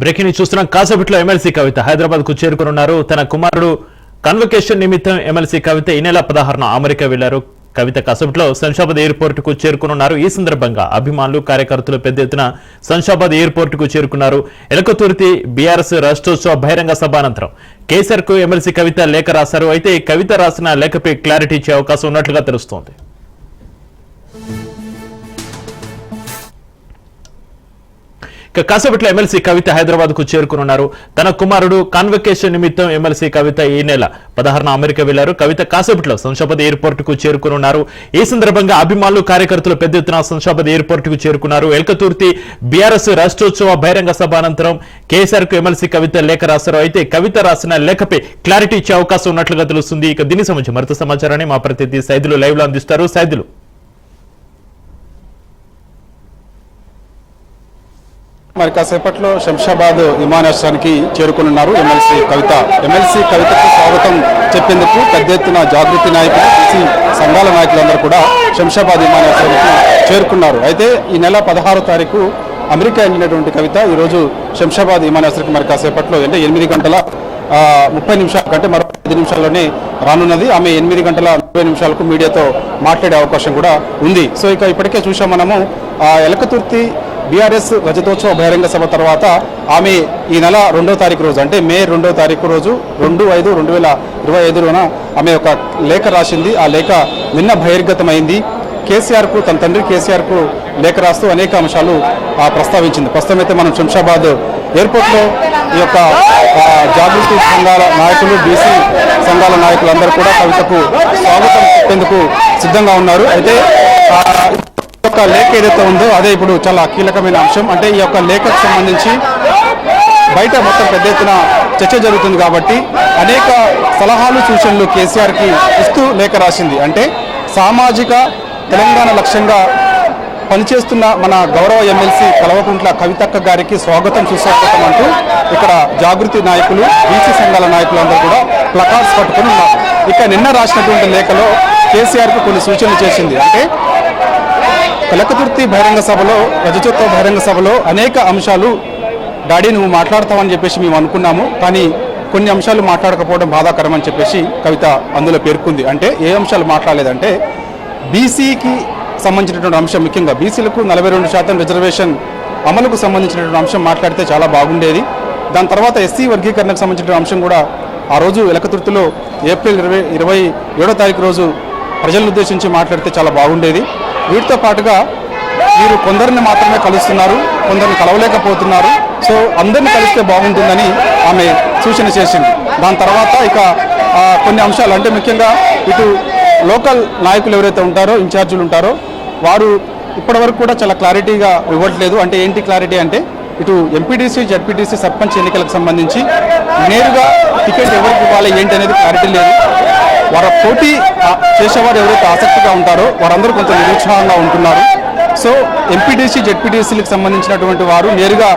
Breaking చూస్తున్నాం. కాసేపట్లో MLC కవిత హైదరాబాద్కు చేరుకున్నారు తన కుమారుడు కన్వకేషన్ నిమిత్తం ఎమ్మెల్సీ కవిత ఈ నెల పదహారున అమెరికా వెళ్ళారు. కవిత కాసేపట్లో శంషాబాద్ ఎయిర్పోర్ట్కు చేరుకున్నారు ఈ సందర్భంగా అభిమానులు కార్యకర్తలు పెద్ద ఎత్తున శంషాబాద్ ఎయిర్పోర్ట్కు చేరుకున్నారు. ఎలకతుర్తి బీఆర్ఎస్ రాష్ట్రోత్సవ బహిరంగ సభ అనంతరం కేసీఆర్కు ఎమ్మెల్సీ కవిత లేఖ రాశారు. అయితే కవిత రాసిన లేఖపై క్లారిటీ ఇచ్చే అవకాశం ఉన్నట్లుగా తెలుస్తోంది. ఇక కాసేపట్లో ఎమ్మెల్సీ కవిత హైదరాబాద్కు చేరుకున్నారు తన కుమారుడు కాన్వకేషన్ నిమిత్తం ఎమ్మెల్సీ కవిత ఈ నెల పదహారున అమెరికా వెళ్ళారు. కవిత కాసేపట్లో శంషాబాద్ ఎయిర్పోర్ట్కు చేరుకున్నారు ఈ సందర్భంగా అభిమానులు కార్యకర్తలు పెద్ద ఎత్తున శంషాబాద్ ఎయిర్పోర్ట్కు చేరుకున్నారు. ఎల్కతుర్తి బీఆర్ఎస్ రాష్ట్రోత్సవ బహిరంగ సభ అనంతరం కేసీఆర్కు ఎమ్మెల్సీ కవిత లేఖ రాశారు. అయితే కవిత రాసిన లేఖపై క్లారిటీ ఇచ్చే అవకాశం ఉన్నట్లుగా తెలుస్తుంది. ఇక దీనికి సంబంధించి మరింత సమాచారాన్ని మా ప్రతినిధి సైదులు లైవ్లో అందిస్తారు. సైదులు. మరి కాసేపట్లో శంషాబాద్ విమానాశ్రయానికి చేరుకున్నారు ఎమ్మెల్సీ కవిత. ఎమ్మెల్సీ కవితకు స్వాగతం చెప్పేందుకు పెద్ద ఎత్తున జాగృతి నాయకులు బీసీ సంఘాల నాయకులందరూ కూడా శంషాబాద్ విమానాశ్రయానికి చేరుకున్నారు. అయితే ఈ నెల పదహారో తారీఖు అమెరికా వెళ్ళినటువంటి కవిత ఈరోజు శంషాబాద్ విమానాశ్రయానికి మరి కాసేపట్లో అంటే ఎనిమిది గంటల ముప్పై నిమిషాల కంటే మరో పది నిమిషాల్లోనే రానున్నది. ఆమె ఎనిమిది గంటల ముప్పై నిమిషాలకు మీడియాతో మాట్లాడే అవకాశం కూడా ఉంది. సో ఇక ఇప్పటికే చూసాం మనము ఎలకతుర్తి బీఆర్ఎస్ రజతోత్సవ బహిరంగ సభ తర్వాత ఆమె ఈ నెల రెండో తారీఖు రోజు అంటే మే రెండో తారీఖు రోజు రెండు ఐదు రెండు వేల ఇరవై ఐదులోన ఆమె ఒక లేఖ రాసింది. ఆ లేఖ నిన్న బహిర్గతమైంది. కేసీఆర్కు తన తండ్రి కేసీఆర్కు లేఖ రాస్తూ అనేక అంశాలు ఆ, ప్రస్తావించింది. ప్రస్తుతం అయితే మనం శంషాబాద్ ఎయిర్పోర్ట్లో ఈ యొక్క జాగృతి సంఘాల నాయకులు బీసీ సంఘాల నాయకులందరూ కూడా కవితకు స్వాగతం చెప్పేందుకు సిద్ధంగా ఉన్నారు. అయితే యొక్క లేఖ ఏదైతే ఉందో అదే ఇప్పుడు చాలా కీలకమైన అంశం. అంటే ఈ యొక్క లేఖకు సంబంధించి బయట మొత్తం పెద్ద ఎత్తున చర్చ జరుగుతుంది కాబట్టి అనేక సలహాలు సూచనలు కేసీఆర్కి ఇస్తూ లేఖ రాసింది. అంటే సామాజిక తెలంగాణ లక్ష్యంగా పనిచేస్తున్న మన గౌరవ ఎమ్మెల్సీ కలవకుంట్ల కవితక్క గారికి స్వాగతం సుస్వాగతం అంటూ ఇక్కడ జాగృతి నాయకులు బీసీ సంఘాల నాయకులందరూ కూడా ప్లకార్డ్స్ పట్టుకుని ఉన్నారు. ఇక నిన్న రాసినటువంటి లేఖలో కేసీఆర్కు కొన్ని సూచనలు చేసింది. అంటే కలకతుర్తి బహిరంగ సభలో రజచోత్సవ బహిరంగ సభలో అనేక అంశాలు డాడీ నువ్వు మాట్లాడతావని చెప్పేసి మేము అనుకున్నాము. కానీ కొన్ని అంశాలు మాట్లాడకపోవడం బాధాకరమని చెప్పేసి కవిత అందులో పేర్కొంది. అంటే ఏ అంశాలు మాట్లాడలేదంటే బీసీకి సంబంధించినటువంటి అంశం ముఖ్యంగా బీసీలకు నలభై రెండు శాతం రిజర్వేషన్ అమలుకు సంబంధించినటువంటి అంశం మాట్లాడితే చాలా బాగుండేది. దాని తర్వాత ఎస్సీ వర్గీకరణకు సంబంధించిన అంశం కూడా ఆ రోజు ఎలకతుర్తిలో ఏప్రిల్ ఇరవై ఇరవై ఏడో తారీఖు రోజు ప్రజలను ఉద్దేశించి మాట్లాడితే చాలా బాగుండేది. వీటితో పాటుగా మీరు కొందరిని మాత్రమే కలుస్తున్నారు కొందరిని కలవలేకపోతున్నారు. సో అందరిని కలిస్తే బాగుంటుందని ఆమె సూచన చేసింది. దాని తర్వాత ఇక కొన్ని అంశాలు అంటే ముఖ్యంగా ఇటు లోకల్ నాయకులు ఎవరైతే ఉంటారో ఇన్ఛార్జీలు ఉంటారో వారు ఇప్పటివరకు కూడా చాలా క్లారిటీగా ఇవ్వట్లేదు. అంటే ఏంటి క్లారిటీ అంటే ఇటు ఎంపీటీసీ జడ్పీటీసీ సర్పంచ్ ఎన్నికలకు సంబంధించి నేరుగా టికెట్ ఎవరికి ఇవ్వాలి ఏంటి అనేది క్లారిటీ లేదు. వారు పోటీ చేసేవారు ఎవరైతే ఆసక్తిగా ఉంటారో వారందరూ కొంచెం నిరుత్సాహంగా ఉంటున్నారు. సో ఎంపీటీసీ జెడ్పీటీసీలకు సంబంధించినటువంటి వారు నేరుగా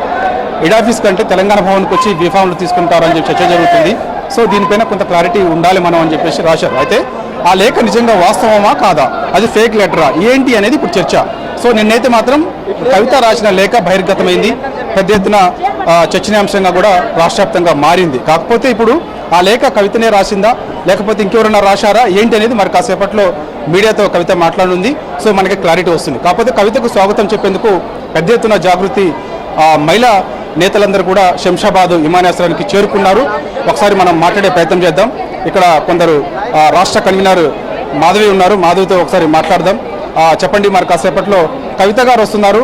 హెడ్ ఆఫీస్ కంటే తెలంగాణ భవన్కి వచ్చి బీఫామ్లు తీసుకుంటారని చెప్పి చర్చ జరుగుతుంది. సో దీనిపైన కొంత క్లారిటీ ఉండాలి మనం అని చెప్పేసి రాశారు. అయితే ఆ లేఖ నిజంగా వాస్తవమా కాదా? అది ఫేక్ లెటరా? ఏంటి అనేది ఇప్పుడు చర్చ. సో నిన్నైతే మాత్రం కవిత రాసిన లేఖ బహిర్గతమైంది. పెద్ద ఎత్తున చర్చనీయాంశంగా కూడా రాష్ట్ర మారింది. కాకపోతే ఇప్పుడు ఆ లేఖ కవితనే రాసిందా? లేకపోతే ఇంకెవరైనా రాశారా? ఏంటి అనేది మరి కాసేపట్లో మీడియాతో కవిత మాట్లాడనుంది సో మనకి క్లారిటీ వస్తుంది. కాకపోతే కవితకు స్వాగతం చెప్పేందుకు పెద్ద ఎత్తున జాగృతి మహిళా నేతలందరూ కూడా శంషాబాద్ విమానాశ్రయానికి చేరుకున్నారు. ఒకసారి మనం మాట్లాడే ప్రయత్నం చేద్దాం. ఇక్కడ కొందరు రాష్ట్ర కన్వీనర్ మాధవి ఉన్నారు. మాధవితో ఒకసారి మాట్లాడదాం. చెప్పండి మరి కాసేపట్లో. కవిత గారు వస్తున్నారు.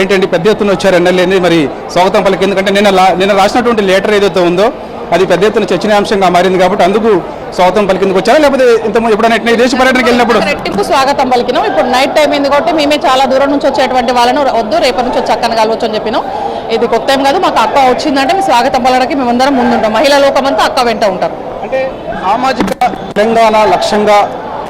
ఏంటండి పెద్ద ఎత్తున వచ్చారు ఎమ్మెల్యేని. మరి స్వాగతం పలికి ఎందుకంటే నిన్న నిన్న రాసినటువంటి లెటర్ ఏదైతే ఉందో అది పెద్ద ఎత్తున చర్చనీయాంశంగా మారింది కాబట్టి అందుకు స్వాగతం పలికిందుకు వచ్చారా? లేకపోతే ఇంత ఎప్పుడైనా దేశ పర్యటనకి వెళ్ళినప్పుడు? రెట్టింపు స్వాగతం పలికినాం. ఇప్పుడు నైట్ టైం అయింది కాబట్టి మేమే చాలా దూరం నుంచి వచ్చేటువంటి వాళ్ళను వద్దు రేపటి నుంచి వచ్చి అక్కన కలవచ్చు అని చెప్పినాం. ఇది కొత్త ఏం కాదు మాకు అక్క వచ్చిందంటే మీ స్వాగతం పలడానికి మేమందరం ముందుంటాం. మహిళా లోకమంతా అక్క వెంట ఉంటారు. అంటే సామాజిక తెలంగాణ లక్ష్యంగా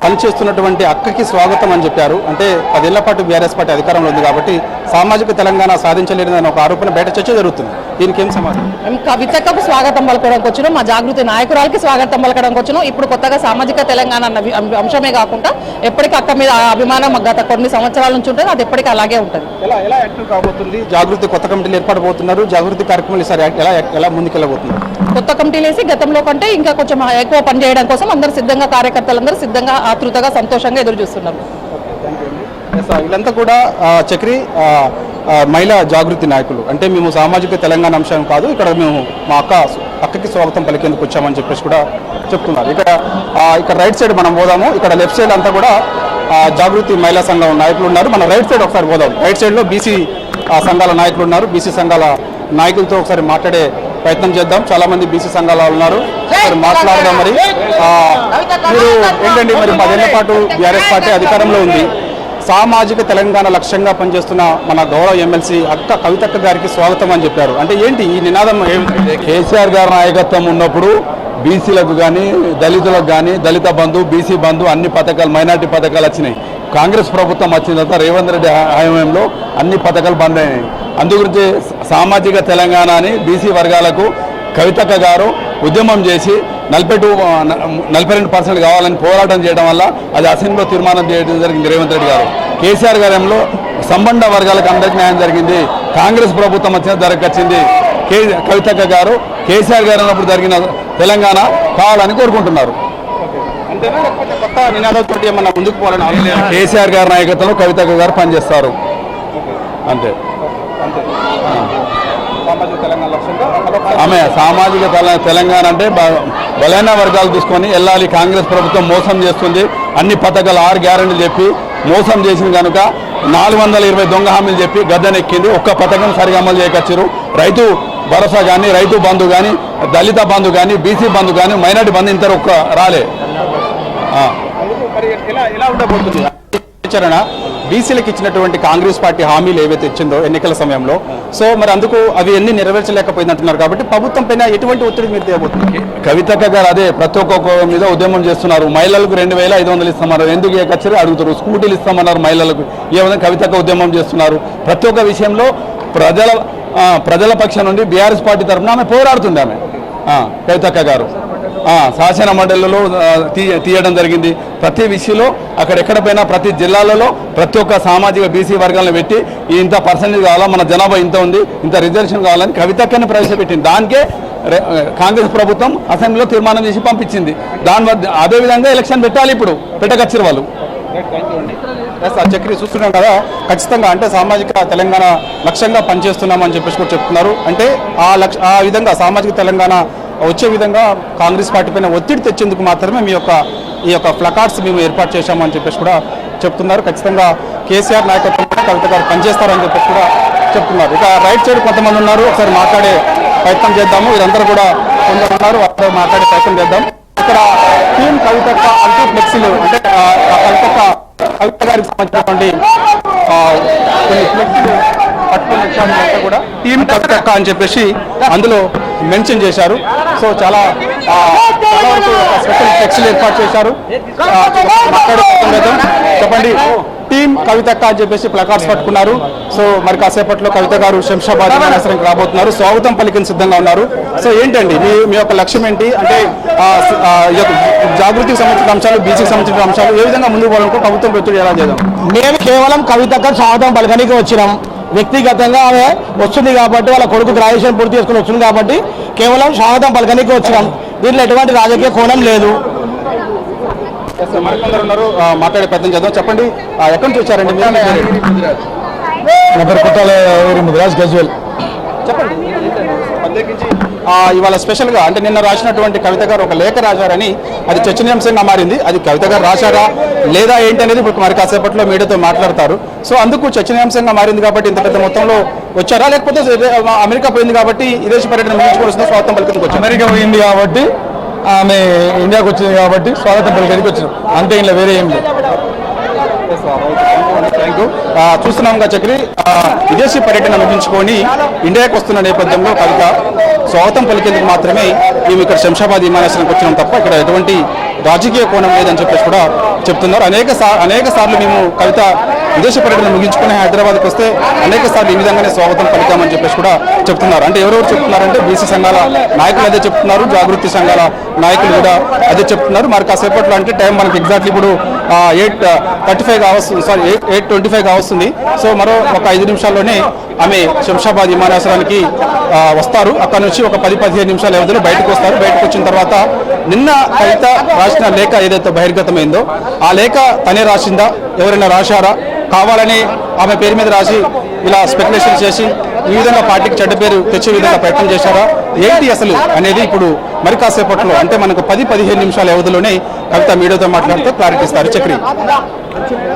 పనిచేస్తున్నటువంటి అక్కకి స్వాగతం అని చెప్పారు. అంటే పదేళ్ళ పాటు బీఆర్ఎస్ పార్టీ అధికారంలో ఉంది కాబట్టి సామాజిక తెలంగాణ సాధించలేదని ఒక ఆరోపణ బయట చర్చ జరుగుతుంది. దీనికి ఏం సమాధానం? మేము కవితకు స్వాగతం పలకడానికి వచ్చినాం. మా జాగృతి నాయకురాలకి స్వాగతం పలకడానికి వచ్చినాం. ఇప్పుడు కొత్తగా సామాజిక తెలంగాణ అన్న అంశమే కాకుండా ఎప్పటికీ అక్క మీద అభిమానం గత కొన్ని సంవత్సరాల నుంచి ఉంటుంది. అది ఎప్పటికీ అలాగే ఉంటుంది. ఎలా ఎలా యాక్టివ్ కాబోతుంది? జాగృతి కొత్త కమిటీలు ఏర్పడబోతున్నారు జాగృతి కార్యక్రమాలు ఈసారి ఎలా ఎలా ముందుకెళ్ళబోతున్నారు కొత్త కమిటీలు వేసి గతంలో కంటే ఇంకా కొంచెం ఎక్కువ పని చేయడం కోసం అందరు సిద్ధంగా కార్యకర్తలందరూ సిద్ధంగా ఆతృతగా సంతోషంగా ఎదురు చూస్తున్నారు వీళ్ళంతా కూడా చక్రి మహిళా జాగృతి నాయకులు. అంటే మేము సామాజిక తెలంగాణ అంశం కాదు ఇక్కడ మేము మా అక్క అక్కకి స్వాగతం పలికేందుకు వచ్చామని చెప్పేసి కూడా చెప్తున్నారు. ఇక్కడ ఇక్కడ రైట్ సైడ్ మనం పోదాము. ఇక్కడ లెఫ్ట్ సైడ్ అంతా కూడా జాగృతి మహిళా సంఘం నాయకులు ఉన్నారు. మనం రైట్ సైడ్ ఒకసారి పోదాం. రైట్ సైడ్లో బీసీ సంఘాల నాయకులు ఉన్నారు. బీసీ సంఘాల నాయకులతో ఒకసారి మాట్లాడే ప్రయత్నం చేద్దాం. చాలా మంది బీసీ సంఘాల ఉన్నారు. ఒకసారి మాట్లాడదాం మరి. ఆ, మీరు ఏంటండి మరి పదేళ్ళ పాటు బీఆర్ఎస్ పార్టీ అధికారంలో ఉంది. సామాజిక తెలంగాణ లక్ష్యంగా పనిచేస్తున్న మన గౌరవ ఎమ్మెల్సీ అక్క కవితక్క గారికి స్వాగతం అని చెప్పారు. అంటే ఏంటి ఈ నినాదం? కేసీఆర్ గారి నాయకత్వం ఉన్నప్పుడు బీసీలకు కానీ దళితులకు కానీ దళిత బంధు బీసీ బంధు అన్ని పథకాలు మైనార్టీ పథకాలు వచ్చినాయి. కాంగ్రెస్ ప్రభుత్వం వచ్చిన తర్వాత రేవంత్ రెడ్డి హయాంలో అన్ని పథకాలు బంద్ అయినాయి. అందుగురించి సామాజిక తెలంగాణ అని బీసీ వర్గాలకు కవితక్క గారు ఉద్యమం చేసి నలభై టూ నలభై రెండు పర్సెంట్ కావాలని పోరాటం చేయడం వల్ల అది అసెంబ్లీలో తీర్మానం చేయడం జరిగింది రేవంత్ రెడ్డి గారు. కేసీఆర్ గారంలో సంబంధ వర్గాలకు అందరికీ న్యాయం జరిగింది. కాంగ్రెస్ ప్రభుత్వం వచ్చిన దరకొచ్చింది కే కవితక్క గారు కేసీఆర్ గారు ఉన్నప్పుడు జరిగిన తెలంగాణ కావాలని కోరుకుంటున్నారు. కేసీఆర్ గారి నాయకత్వంలో కవితక్క గారు పనిచేస్తారు. అంతే. సామాజిక తెలంగాణ లక్ష్యంగా ఆమె సామాజిక తెల- తెలంగాణ అంటే బలైన వర్గాలు తీసుకొని వెళ్ళాలి. కాంగ్రెస్ ప్రభుత్వం మోసం చేస్తుంది. అన్ని పథకాలు ఆరు గ్యారెంటీలు చెప్పి మోసం చేసింది కనుక నాలుగు వందల ఇరవై దొంగ హామీలు చెప్పి గద్దెనెక్కింది. ఒక్క పథకం సరిగా అమలు చేయకొచ్చారు రైతు భరోసా కానీ రైతు బంధు కానీ దళిత బంధు కానీ బీసీ బంధు కానీ మైనార్టీ బంధు ఇంత ఒక్క రాలే. ఎలా ఉండబోతుంది? బీసీలకు ఇచ్చినటువంటి కాంగ్రెస్ పార్టీ హామీలు ఏవైతే ఇచ్చిందో ఎన్నికల సమయంలో. సో మరి అందుకు అవి ఎన్ని నెరవేర్చలేకపోయింది అంటున్నారు కాబట్టి ప్రభుత్వం పైన ఎటువంటి ఒత్తిడి మీరు తేబోతుంది కవితక్క గారు అదే ప్రతి ఒక్క మీద ఉద్యమం చేస్తున్నారు. మహిళలకు రెండు వేల ఐదు వందలు ఇస్తామన్నారు. ఎందుకు ఏకచ్చరి అడుగుతారు? స్కూటీలు ఇస్తామన్నారు మహిళలకు. ఏ విధంగా కవితక్క ఉద్యమం చేస్తున్నారు? ప్రతి ఒక్క విషయంలో ప్రజల ప్రజల పక్షం నుండి బీఆర్ఎస్ పార్టీ తరఫున ఆమె పోరాడుతుంది ఆమె. కవితక్క గారు. శాసన మండలిలో తీయడం జరిగింది. ప్రతి విషయంలో అక్కడెక్కడ పోయినా ప్రతి జిల్లాలలో ప్రతి ఒక్క సామాజిక బీసీ వర్గాలను పెట్టి ఇంత పర్సంటేజ్ కావాలా మన జనాభా ఇంత ఉంది ఇంత రిజర్వేషన్ కావాలని కవితక్కని ప్రవేశపెట్టింది. దానికే కాంగ్రెస్ ప్రభుత్వం అసెంబ్లీలో తీర్మానం చేసి పంపించింది. దాని అదేవిధంగా అదే విధంగా ఎలక్షన్ పెట్టాలి ఇప్పుడు పెట్టకచ్చారు వాళ్ళు. ఎస్ సార్ చక్రి చూస్తున్నాం కదా ఖచ్చితంగా అంటే సామాజిక తెలంగాణ లక్ష్యంగా పనిచేస్తున్నామని చెప్పేసి కూడా చెప్తున్నారు. అంటే ఆ లక్ష ఆ విధంగా సామాజిక తెలంగాణ వచ్చే విధంగా కాంగ్రెస్ పార్టీ పైన ఒత్తిడి తెచ్చేందుకు మాత్రమే మీ యొక్క ఈ యొక్క ఫ్లకార్డ్స్ మేము ఏర్పాటు చేశామని చెప్పేసి కూడా చెప్తున్నారు. ఖచ్చితంగా కేసీఆర్ నాయకత్వంలో కవిత గారు పనిచేస్తారని చెప్పేసి కూడా చెప్తున్నారు. ఇక రైట్ సైడ్ కొంతమంది ఉన్నారు. ఒకసారి మాట్లాడే ప్రయత్నం చేద్దాము. వీరందరూ కూడా కొందరు ఉన్నారు. వారితో మాట్లాడే ప్రయత్నం చేద్దాం. ఇక్కడ టీం కవితక్క అంటూ ఫ్లెక్సీలు అంటే కవిత గారికి సంబంధించినటువంటి ఆ, కొన్ని పట్టుకుని కూడా టీం అని చెప్పేసి అందులో మెన్షన్ చేశారు. సో చాలా చాలా వరకు ఒక స్పెషల్ ఫ్లెక్సీలు ఏర్పాటు చేశారు. మాట్లాడే చెప్పండి. టీం కవితక్క అని చెప్పేసి ప్లకార్డ్స్ పట్టుకున్నారు. సో మరి కాసేపట్లో కవిత గారు శంషాబాద్ విమానాశ్రయంకి రాబోతున్నారు. స్వాగతం పలికిన సిద్ధంగా ఉన్నారు. సో ఏంటండి మీ మీ యొక్క లక్ష్యం ఏంటి? అంటే జాగృతికి సంబంధించిన అంశాలు బీసీకి సంబంధించిన అంశాలు ఏ విధంగా ముందుకు పోవాలనుకో ప్రభుత్వం ఒత్తిడి ఎలా చేద్దాం. మేము కేవలం కవితక్క స్వాగతం పలకనికి వచ్చినాం. వ్యక్తిగతంగా ఆమె వస్తుంది కాబట్టి వాళ్ళ కొడుకు గ్రాడ్యుయేషన్ పూర్తి చేసుకుని వస్తుంది కాబట్టి కేవలం స్వాగతం పలకనికి వచ్చినాం. దీంట్లో ఎటువంటి రాజకీయ కోణం లేదు. మరికొందరు ఉన్నారు. మాట్లాడే ప్రయత్నం చేద్దాం. చెప్పండి. ఎక్కడి నుంచి వచ్చారండి? మీరు నా పేరు? కుట్టాల ముదిరాజ్. గజ్వల్. చెప్పండి. ఇవాళ స్పెషల్గా అంటే నిన్న రాసినటువంటి కవిత గారు ఒక లేఖ రాశారని అది చర్చనీయాంశంగా మారింది. అది కవిత గారు రాశారా లేదా ఏంటి అనేది ఇప్పుడు మరి కాసేపట్లో మీడియాతో మాట్లాడతారు. సో అందుకు చర్చనీయాంశంగా మారింది కాబట్టి ఇంత పెద్ద మొత్తంలో వచ్చారా? లేకపోతే అమెరికా పోయింది కాబట్టి విదేశీ పర్యటన ముగించుకోవాల్సిన స్వాగతం పలికిందుకు వచ్చారు అమెరికా పోయింది కాబట్టి ఆమె ఇండియాకి వచ్చింది కాబట్టి స్వాగతం పలికడికి వచ్చినాం. అంతే ఇంట్లో వేరే ఏం లేదు. థ్యాంక్ యూ ఆ, చూస్తున్నాం చక్రి. విదేశీ పర్యటన ముగించుకొని ఇండియాకి వస్తున్న నేపథ్యంలో కవిత స్వాగతం పలికేందుకు మాత్రమే మేము ఇక్కడ శంషాబాద్ విమానాశ్రయానికి వచ్చినాం తప్ప ఇక్కడ ఎటువంటి రాజకీయ కోణం లేదని చెప్పేసి కూడా చెప్తున్నారు. అనేక సా అనేక సార్లు మేము కవిత విదేశ పర్యటన ముగించుకుని హైదరాబాద్కి వస్తే అనేక సార్లు ఈ విధంగానే స్వాగతం పలికామని చెప్పేసి కూడా చెప్తున్నారు. అంటే ఎవరెవరు చెప్తున్నారంటే బీసీ సంఘాల నాయకులు అదే చెప్తున్నారు జాగృతి సంఘాల నాయకులు కూడా అదే చెప్తున్నారు. మరి కాసేపట్లో అంటే టైం మనకి ఎగ్జాక్ట్లీ ఇప్పుడు ఎయిట్ థర్టీ ఫైవ్ కావస్తుంది. Sorry eight eight twenty five కావస్తుంది. సో మరో ఒక ఐదు నిమిషాల్లోనే ఆమె శంషాబాద్ విమానాశ్రయానికి వస్తారు. అక్కడ నుంచి ఒక పది పదిహేను నిమిషాల వ్యవధిలో బయటకు వస్తారు. బయటకు వచ్చిన తర్వాత నిన్న కవిత రాసిన లేఖ ఏదైతే బహిర్గతమైందో ఆ లేఖ తనే రాసిందా? ఎవరైనా రాశారా? కావాలని ఆమె పేరు మీద రాసి ఇలా స్పెక్యులేషన్ చేసి ఈ విధంగా పార్టీకి చెడ్డ పేరు తెచ్చే విధంగా ప్రయత్నం చేశారా? ఏంటి అసలు అనేది ఇప్పుడు మరి కాసేపట్లో అంటే మనకు పది పదిహేను నిమిషాల వ్యవధిలోనే కవిత మీడియాతో మాట్లాడితే క్లారిటీ ఇస్తారు. చక్రి.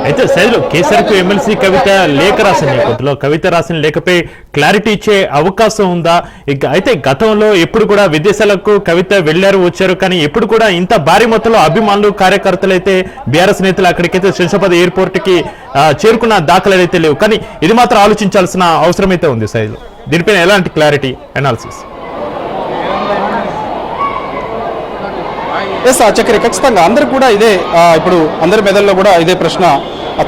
అయితే శైలు కేసరికి ఎమ్మెల్సీ కవిత లేఖ రాసిన నేపథ్యంలో కవిత రాసిన లేఖపై క్లారిటీ ఇచ్చే అవకాశం ఉందా? అయితే గతంలో ఎప్పుడు కూడా విదేశాలకు కవిత వెళ్ళారు వచ్చారు కానీ ఎప్పుడు కూడా ఇంత భారీ మొత్తంలో అభిమానులు కార్యకర్తలు అయితే బీఆర్ఎస్ నేతలు అక్కడికైతే శంషాబాద్ ఎయిర్పోర్ట్కి చేరుకున్న దాఖలు అయితే లేవు. కానీ ఇది మాత్రం ఆలోచించాల్సిన అవసరం అయితే ఉంది శైలు దీనిపైన ఎలాంటి క్లారిటీ అనాలిసిస్ ఎస్ ఆ ఖచ్చితంగా అందరు కూడా ఇదే ఇప్పుడు అందరి మెదల్లో కూడా ఇదే ప్రశ్న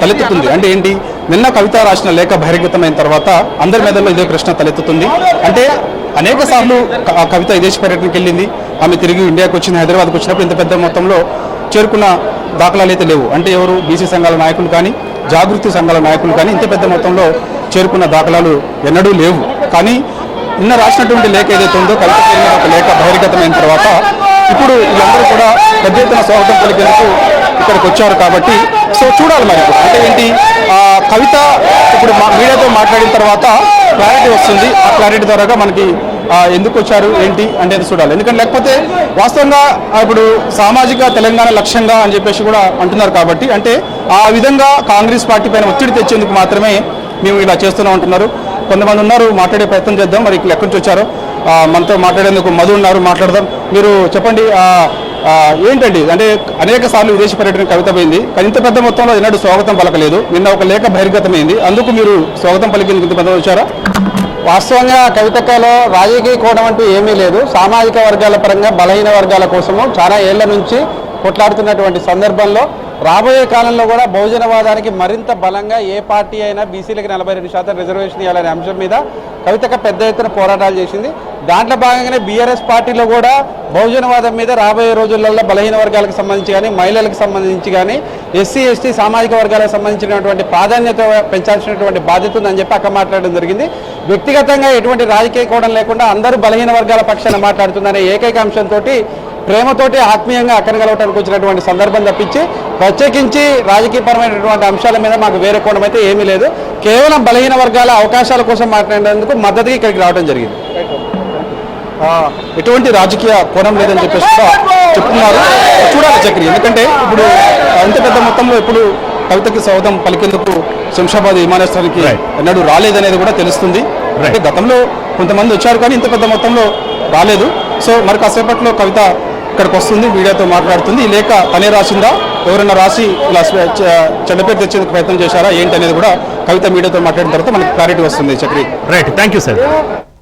తలెత్తుతుంది. అంటే ఏంటి? నిన్న కవిత రాసిన లేఖ బహిర్గతమైన తర్వాత అందరి మెదల్లో ఇదే ప్రశ్న తలెత్తుతుంది. అంటే అనేక సార్లు ఆ కవిత విదేశీ పర్యటనకి వెళ్ళింది. ఆమె తిరిగి ఇండియాకి వచ్చింది హైదరాబాద్కి వచ్చినప్పుడు ఇంత పెద్ద మొత్తంలో చేరుకున్న దాఖలాలు అయితే లేవు. అంటే ఎవరు బీసీ సంఘాల నాయకులు కానీ జాగృతి సంఘాల నాయకులు కానీ ఇంత పెద్ద మొత్తంలో చేరుకున్న దాఖలాలు ఎన్నడూ లేవు. కానీ నిన్న రాసినటువంటి లేఖ ఏదైతే ఉందో కవిత ఒక లేఖ బహిర్గతమైన తర్వాత ఇప్పుడు వీళ్ళందరూ కూడా పెద్ద ఎత్తున స్వాగతం పలికేందుకు ఇక్కడికి వచ్చారు కాబట్టి సో చూడాలి మరి అంటే ఏంటి? ఆ కవిత ఇప్పుడు మా మీడియాతో మాట్లాడిన తర్వాత క్లారిటీ వస్తుంది. ఆ క్లారిటీ ద్వారాగా మనకి ఎందుకు వచ్చారు ఏంటి అంటే చూడాలి. ఎందుకంటే లేకపోతే వాస్తవంగా ఇప్పుడు సామాజిక తెలంగాణ లక్ష్యంగా అని చెప్పేసి కూడా అంటున్నారు కాబట్టి అంటే ఆ విధంగా కాంగ్రెస్ పార్టీ పైన ఒత్తిడి తెచ్చేందుకు మాత్రమే మేము ఇలా చేస్తూనే ఉంటున్నారు. కొంతమంది ఉన్నారు మాట్లాడే ప్రయత్నం చేద్దాం. మరి ఇక్కడ ఎక్కడి నుంచి వచ్చారో మనతో మాట్లాడేందుకు మధు ఉన్నారు మాట్లాడదాం. మీరు చెప్పండి ఏంటండి? అంటే అనేక సార్లు విదేశీ పర్యటన కవిత పోయింది. కానీ ఇంత పెద్ద మొత్తంలో ఎన్నడూ స్వాగతం పలకలేదు. నిన్న ఒక లేఖ బహిర్గతమైంది. అందుకు మీరు స్వాగతం పలికింది ఇంత పెద్ద వచ్చారా వాస్తవంగా కవితకలో రాజకీయ కోణం అంటూ ఏమీ లేదు. సామాజిక వర్గాల పరంగా బలహీన వర్గాల కోసము చాలా ఏళ్ళ నుంచి కొట్లాడుతున్నటువంటి సందర్భంలో రాబోయే కాలంలో కూడా బహుజనవాదానికి మరింత బలంగా ఏ పార్టీ అయినా బీసీలకు నలభై రెండు శాతం రిజర్వేషన్ ఇవ్వాలనే అంశం మీద కవితక పెద్ద ఎత్తున పోరాటాలు చేసింది. దాంట్లో భాగంగానే బీఆర్ఎస్ పార్టీలో కూడా బహుజనవాదం మీద రాబోయే రోజులలో బలహీన వర్గాలకు సంబంధించి కానీ మహిళలకు సంబంధించి కానీ ఎస్సీ ఎస్టీ సామాజిక వర్గాలకు సంబంధించినటువంటి ప్రాధాన్యత పెంచాల్సినటువంటి బాధ్యత ఉందని చెప్పి అక్క మాట్లాడడం జరిగింది. వ్యక్తిగతంగా ఎటువంటి రాజకీయ కోణం లేకుండా అందరూ బలహీన వర్గాల పక్షాన మాట్లాడుతుందనే ఏకైక అంశంతో ప్రేమతోటి ఆత్మీయంగా అక్కడికి కలవటానికి వచ్చినటువంటి సందర్భం తప్పించి ప్రత్యేకించి రాజకీయపరమైనటువంటి అంశాల మీద మాకు వేరే కోణం అయితే ఏమీ లేదు. కేవలం బలహీన వర్గాల అవకాశాల కోసం మాట్లాడేందుకు మద్దతుగా ఇక్కడికి రావడం జరిగింది. ఎటువంటి రాజకీయ కోణం లేదని చెప్పేసి కూడా చెప్తున్నారు. చూడాలి చక్రి. ఎందుకంటే ఇప్పుడు అంత పెద్ద మొత్తంలో ఇప్పుడు కవితకి స్వాగతం పలికేందుకు శంషాబాద్ విమానాశ్రయానికి. ఎన్నడూ రాలేదనేది కూడా తెలుస్తుంది. అంటే గతంలో కొంతమంది వచ్చారు కానీ ఇంత పెద్ద మొత్తంలో రాలేదు. సో మరి కాసేపట్లో కవిత ఇక్కడికి వస్తుంది మీడియాతో మాట్లాడుతుంది. ఈ లేఖ తనే రాసిందా? ఎవరైనా రాసి ఇలా స్వ- చ- చెడ్డ పేరు తెచ్చేందుకు ప్రయత్నం చేశారా? ఏంటి అనేది కూడా కవిత మీడియాతో మాట్లాడిన తర్వాత మనకి క్లారిటీ వస్తుంది Chakri. Right thank you sir